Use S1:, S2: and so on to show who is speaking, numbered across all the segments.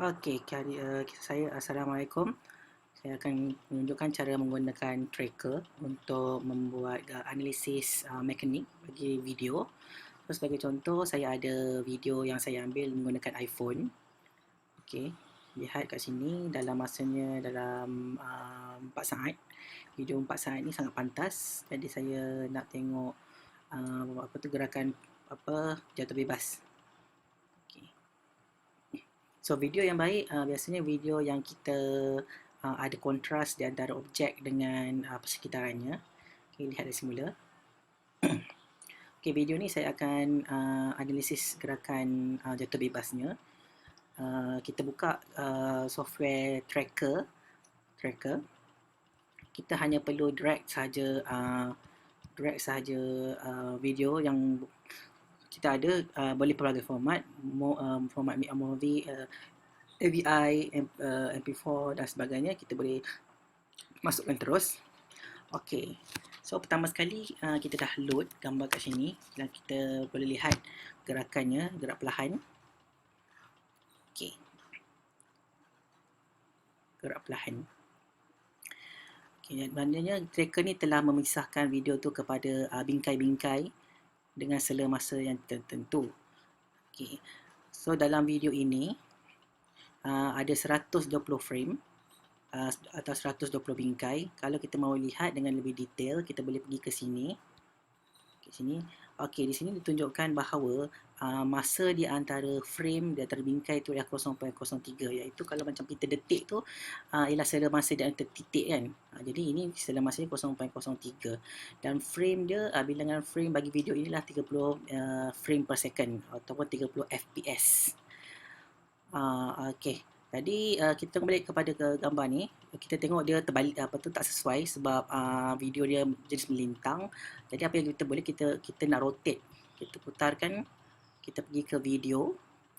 S1: Okey, uh, saya Assalamualaikum. Saya akan menunjukkan cara menggunakan tracker untuk membuat uh, analisis uh, mekanik bagi video. So, sebagai contoh, saya ada video yang saya ambil menggunakan iPhone. Okey, lihat kat sini dalam masanya dalam uh, 4 saat. Video 4 saat ni sangat pantas. Jadi saya nak tengok uh, apa tu gerakan apa jatuh bebas. So video yang baik uh, biasanya video yang kita uh, ada kontras di antara objek dengan uh, persekitarannya. Okay, lihat dari semula. okay, video ni saya akan uh, analisis gerakan uh, jatuh bebasnya. Uh, kita buka uh, software tracker. Tracker. Kita hanya perlu drag saja uh, drag saja uh, video yang kita ada uh, boleh pelbagai format. Mo, um, format movie uh, AVI M, uh, MP4 dan sebagainya. Kita boleh masukkan terus. Okey. So pertama sekali uh, kita dah load gambar kat sini dan kita boleh lihat gerakannya gerak perlahan. Okey. Gerak perlahan. Okey maknanya tracker ni telah memisahkan video tu kepada uh, bingkai-bingkai dengan sela masa yang tertentu. Okay. So dalam video ini uh, ada 120 frame uh, atau 120 bingkai. Kalau kita mahu lihat dengan lebih detail, kita boleh pergi ke sini. Ke sini. Okey, di sini ditunjukkan bahawa uh, masa di antara frame di antara bingkai itu ialah 0.03 iaitu kalau macam kita detik tu uh, ialah sela masa di antara titik kan. Uh, jadi ini sela masa 0.03 dan frame dia uh, bilangan frame bagi video inilah 30 uh, frame per second ataupun 30 fps. Uh, okey. Jadi uh, kita kembali kepada ke gambar ni. Kita tengok dia terbalik apa tu tak sesuai sebab uh, video dia jenis melintang. Jadi apa yang kita boleh kita kita nak rotate. Kita putarkan kita pergi ke video,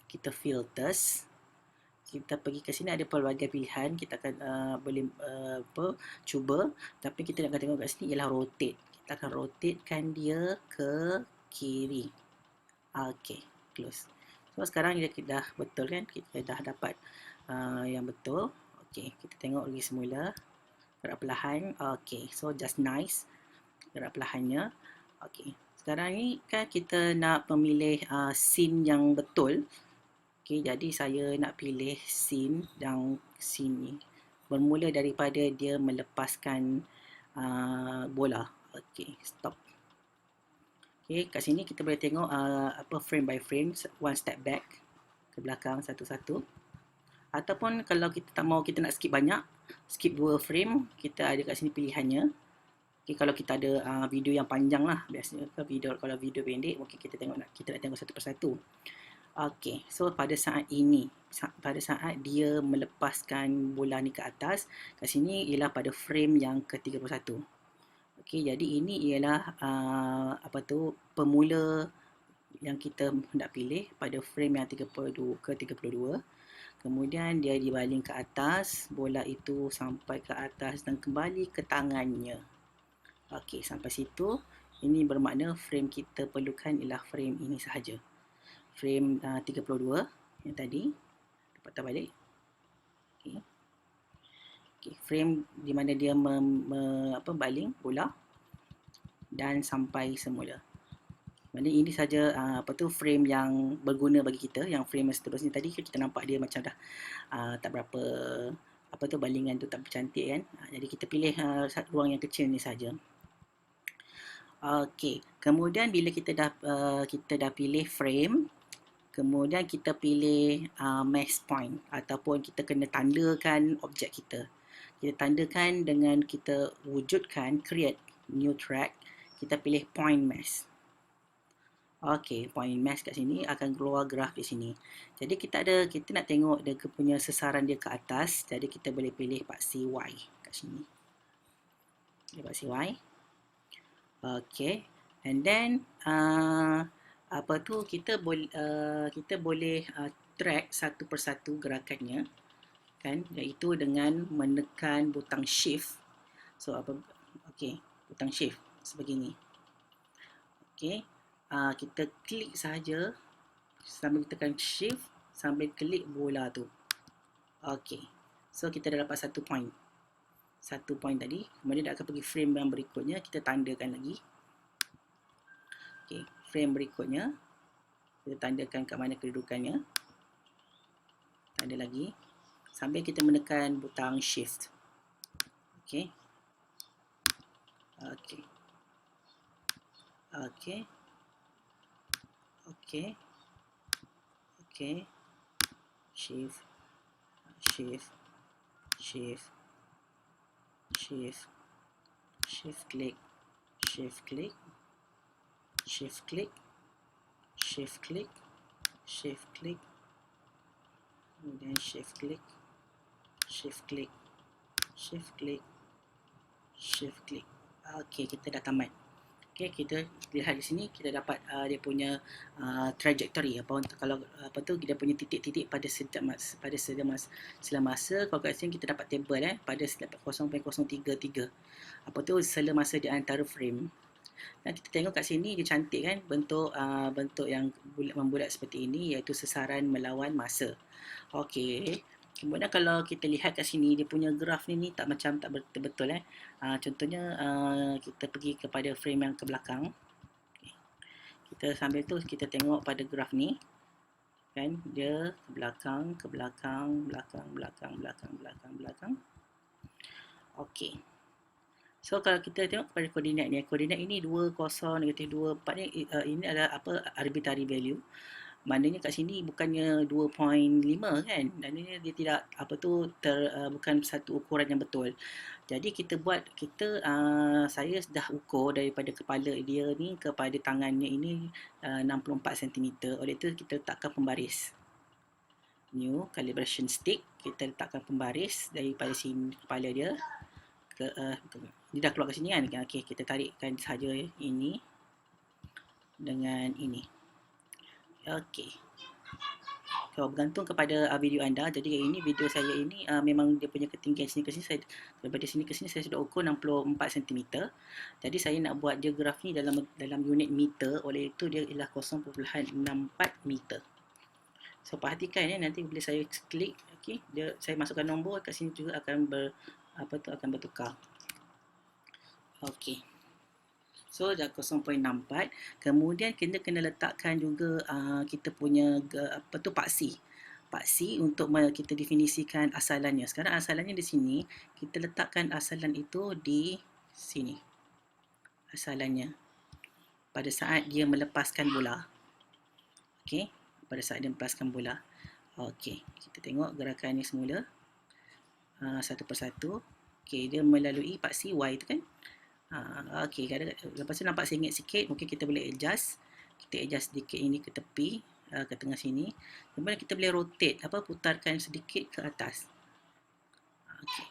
S1: kita filters. Kita pergi ke sini ada pelbagai pilihan. Kita akan uh, boleh uh, apa cuba tapi kita nak tengok kat sini ialah rotate. Kita akan rotatekan dia ke kiri. Okey, close. So sekarang dia dah betul kan? Kita dah dapat uh, yang betul. Okey, kita tengok lagi semula. Gerak perlahan. Okey, so just nice. Gerak perlahannya. Okey, sekarang ni kan kita nak memilih uh, scene yang betul. Okey, jadi saya nak pilih scene yang scene ni. Bermula daripada dia melepaskan uh, bola. Okey, stop. Okey, kat sini kita boleh tengok uh, apa frame by frame, one step back ke belakang satu-satu ataupun kalau kita tak mau kita nak skip banyak skip dua frame kita ada kat sini pilihannya. Okay, kalau kita ada uh, video yang panjang lah biasanya ke video kalau video pendek mungkin kita tengok nak kita nak tengok satu persatu. Okey, so pada saat ini, pada saat dia melepaskan bola ni ke atas, kat sini ialah pada frame yang ke-31. Okey, jadi ini ialah uh, apa tu pemula yang kita hendak pilih pada frame yang 32 ke-32 kemudian dia dibaling ke atas bola itu sampai ke atas dan kembali ke tangannya. Okey, sampai situ. Ini bermakna frame kita perlukan ialah frame ini sahaja. Frame uh, 32 yang tadi. Dapat balik. Okey. Okey, frame di mana dia mem, me, apa baling bola. Dan sampai semula Maksudnya ini saja uh, apa tu frame yang berguna bagi kita yang frame yang seterusnya tadi kita nampak dia macam dah uh, tak berapa apa tu balingan tu tak bercantik kan. Uh, jadi kita pilih uh, ruang yang kecil ni saja. Okey, kemudian bila kita dah uh, kita dah pilih frame kemudian kita pilih uh, mask point ataupun kita kena tandakan objek kita. Kita tandakan dengan kita wujudkan create new track kita pilih point mask Okey, point mask kat sini akan keluar graf di sini. Jadi kita ada kita nak tengok dia punya sesaran dia ke atas. Jadi kita boleh pilih paksi Y kat sini. Okay, paksi Y. Okey. And then uh, apa tu kita boleh uh, kita boleh uh, track satu persatu gerakannya kan iaitu dengan menekan butang shift. So apa okey, butang shift sebegini. Okey uh, kita klik saja sambil tekan shift sambil klik bola tu Okey. So kita dah dapat satu point. Satu point tadi. Kemudian dia akan pergi frame yang berikutnya. Kita tandakan lagi. Okey. Frame berikutnya. Kita tandakan kat mana kedudukannya. Tanda lagi. Sambil kita menekan butang shift. Okey. Okey. Okey. Okey. Okey. Shift shift shift shift shift click shift click shift click shift click shift click kemudian shift click shift click shift click shift click okey kita dah tamat Okay, kita lihat di sini kita dapat uh, dia punya uh, trajectory. Apa kalau apa tu kita punya titik-titik pada setiap mas pada setiap mas selama masa. Kalau kat sini kita dapat table eh pada setiap 0.033 apa tu selama masa di antara frame. Dan kita tengok kat sini dia cantik kan bentuk uh, bentuk yang bulat membulat seperti ini iaitu sesaran melawan masa. Okey Kemudian kalau kita lihat kat sini dia punya graf ni, ni tak macam tak betul-betul eh. Uh, contohnya uh, kita pergi kepada frame yang ke belakang. Okay. Kita sambil tu kita tengok pada graf ni. Kan dia ke belakang, ke belakang, belakang, belakang, belakang, belakang, belakang. Okey. So kalau kita tengok pada koordinat ni, koordinat ini 2 0 negatif 2 4 ni uh, ini adalah apa arbitrary value maknanya kat sini bukannya 2.5 kan? Ini dia tidak apa tu ter, uh, bukan satu ukuran yang betul. Jadi kita buat kita uh, saya dah ukur daripada kepala dia ni kepada tangannya ini uh, 64 cm oleh itu kita letakkan pembaris. New calibration stick kita letakkan pembaris daripada sini kepala dia ke uh, dia dah keluar ke sini kan? Okey kita tarikkan saja ini dengan ini Okey. Kalau bergantung kepada uh, video anda, jadi ini video saya ini uh, memang dia punya ketinggian sini ke sini saya daripada sini ke sini saya sudah ukur 64 cm. Jadi saya nak buat dia graf ni dalam dalam unit meter, oleh itu dia ialah 0.64 meter. So perhatikan ya nanti bila saya klik okey, dia saya masukkan nombor kat sini juga akan ber apa tu akan bertukar. Okey. So dah 0.64. Kemudian kita kena letakkan juga uh, kita punya apa tu paksi. Paksi untuk kita definisikan asalannya. Sekarang asalannya di sini, kita letakkan asalan itu di sini. Asalannya. Pada saat dia melepaskan bola. Okey, pada saat dia melepaskan bola. Okey, kita tengok gerakan ini semula. Uh, satu persatu. Okey, dia melalui paksi Y itu kan. Ha, okay, kadang, lepas tu nampak sengit sikit, mungkin kita boleh adjust. Kita adjust sedikit ini ke tepi, uh, ke tengah sini. Kemudian kita boleh rotate, apa putarkan sedikit ke atas. Okay.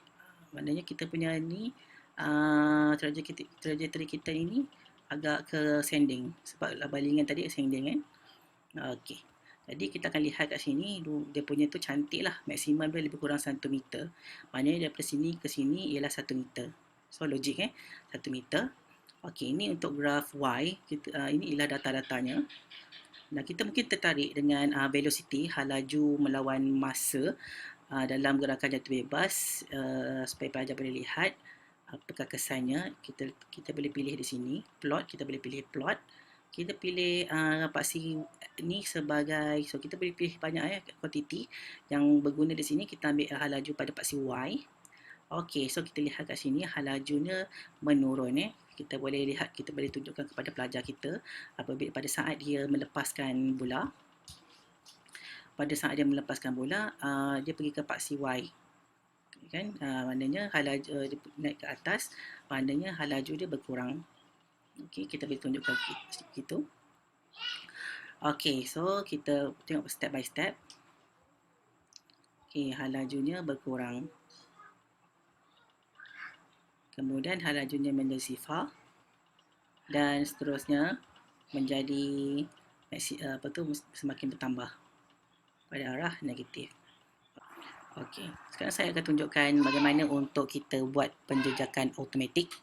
S1: Maknanya kita punya ni, uh, trajectory kita ini agak ke sending. Sebab balingan tadi sending kan. Okay. Jadi kita akan lihat kat sini, dia punya tu cantik lah. Maksimum dia lebih kurang 1 meter. Maknanya daripada sini ke sini ialah 1 meter. So logik eh 1 meter. Okey ini untuk graf Y kita uh, ini ialah data-datanya. Dan kita mungkin tertarik dengan uh, velocity hal laju melawan masa uh, dalam gerakan jatuh bebas uh, supaya pelajar boleh lihat apakah kesannya. Kita kita boleh pilih di sini plot, kita boleh pilih plot. Kita pilih uh, paksi ni sebagai so kita boleh pilih banyak eh quantity yang berguna di sini kita ambil hal pada paksi Y Okey, so kita lihat kat sini hal lajunya menurun eh. Kita boleh lihat, kita boleh tunjukkan kepada pelajar kita apabila pada saat dia melepaskan bola. Pada saat dia melepaskan bola, uh, dia pergi ke paksi Y. Kan? Uh, maknanya hal laju uh, dia naik ke atas, maknanya hal laju dia berkurang. Okey, kita boleh tunjukkan gitu. Okey, so kita tengok step by step. Okey, hal lajunya berkurang kemudian hal lajunya menjadi sifar dan seterusnya menjadi apa tu semakin bertambah pada arah negatif. Okey, sekarang saya akan tunjukkan bagaimana untuk kita buat penjejakan automatik.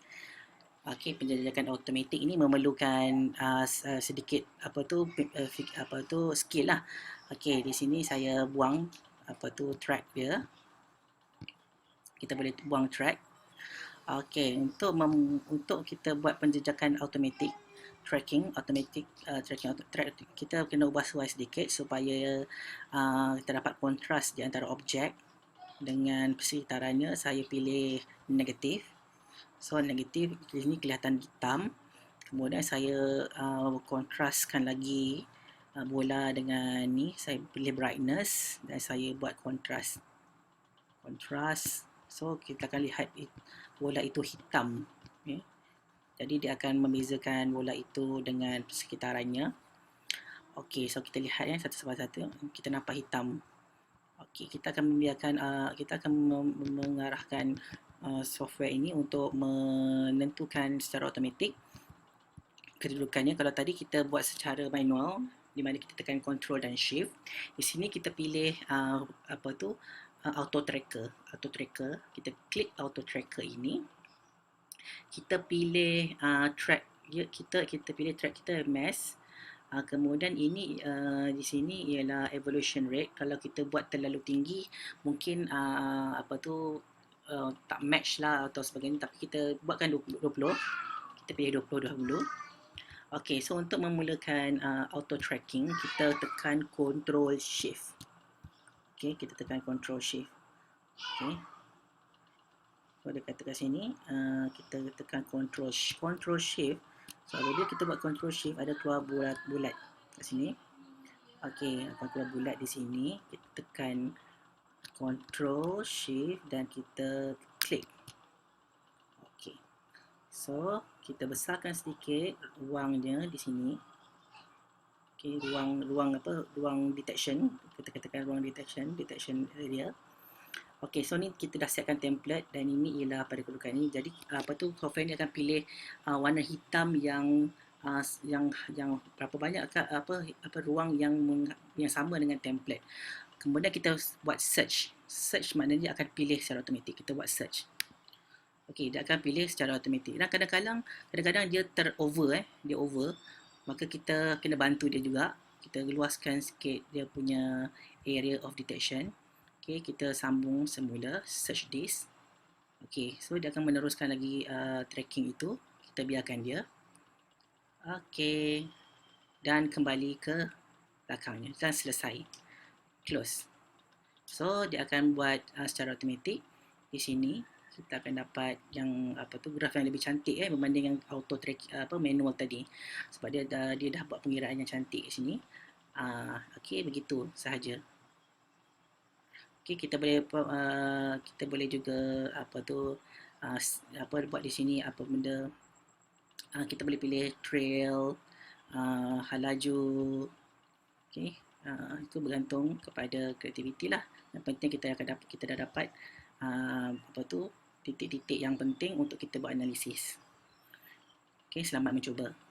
S1: Okey, penjejakan automatik ini memerlukan uh, sedikit apa tu uh, apa tu skill lah. Okey, di sini saya buang apa tu track dia kita boleh buang track okey untuk mem, untuk kita buat penjejakan automatic tracking automatic uh, tracking track, kita kena ubah suai sedikit supaya uh, kita dapat kontras di antara objek dengan persekitarannya saya pilih negatif. So negatif di sini kelihatan hitam. Kemudian saya uh, kontraskan lagi uh, bola dengan ni saya pilih brightness dan saya buat kontras. Kontras so kita akan lihat bola itu hitam okay. Jadi dia akan membezakan bola itu dengan sekitarannya. Okey, so kita lihat ya satu sebab satu. Kita nampak hitam. Okey, kita akan membiarkan uh, kita akan mengarahkan uh, software ini untuk menentukan secara automatik kedudukannya. Kalau tadi kita buat secara manual di mana kita tekan control dan shift. Di sini kita pilih uh, apa tu uh, auto tracker, auto tracker. Kita klik auto tracker ini kita pilih uh, track ya, kita kita pilih track kita mass uh, kemudian ini uh, di sini ialah evolution rate kalau kita buat terlalu tinggi mungkin uh, apa tu uh, tak match lah atau sebagainya tapi kita buatkan 20, 20. kita pilih 20 dahulu Okay, so untuk memulakan uh, auto tracking, kita tekan control shift. Okay, kita tekan control shift. Okay, So dia kata kat sini uh, kita tekan control control shift. So bila kita buat control shift ada keluar bulat-bulat kat sini. Okey, akan keluar bulat di sini. Kita tekan control shift dan kita klik. Okey. So kita besarkan sedikit ruangnya di sini. Okey, ruang ruang apa? Ruang detection. Kita katakan ruang detection, detection area. Okey, so ni kita dah siapkan template dan ini ialah pada kedudukan ini. Jadi apa tu software ni akan pilih uh, warna hitam yang uh, yang yang berapa banyak apa apa ruang yang meng, yang sama dengan template. Kemudian kita buat search. Search maknanya akan pilih secara automatik. Kita buat search. Okey, dia akan pilih secara automatik. Dan kadang-kadang kadang-kadang dia terover eh, dia over. Maka kita kena bantu dia juga. Kita luaskan sikit dia punya area of detection. Okay, kita sambung semula search this. Okay, so dia akan meneruskan lagi uh, tracking itu. Kita biarkan dia. Okay, dan kembali ke belakangnya dan selesai. Close. So dia akan buat uh, secara automatik di sini kita akan dapat yang apa tu graf yang lebih cantik eh berbanding yang auto track apa manual tadi sebab dia dah dia dah buat pengiraan yang cantik di sini. Ah uh, okey begitu sahaja. Okay, kita boleh uh, kita boleh juga apa tu uh, apa buat di sini apa benda uh, kita boleh pilih trail uh, halaju okay, uh, itu bergantung kepada kreativiti lah yang penting kita akan dapat kita dah dapat uh, apa tu titik-titik yang penting untuk kita buat analisis. Okay, selamat mencuba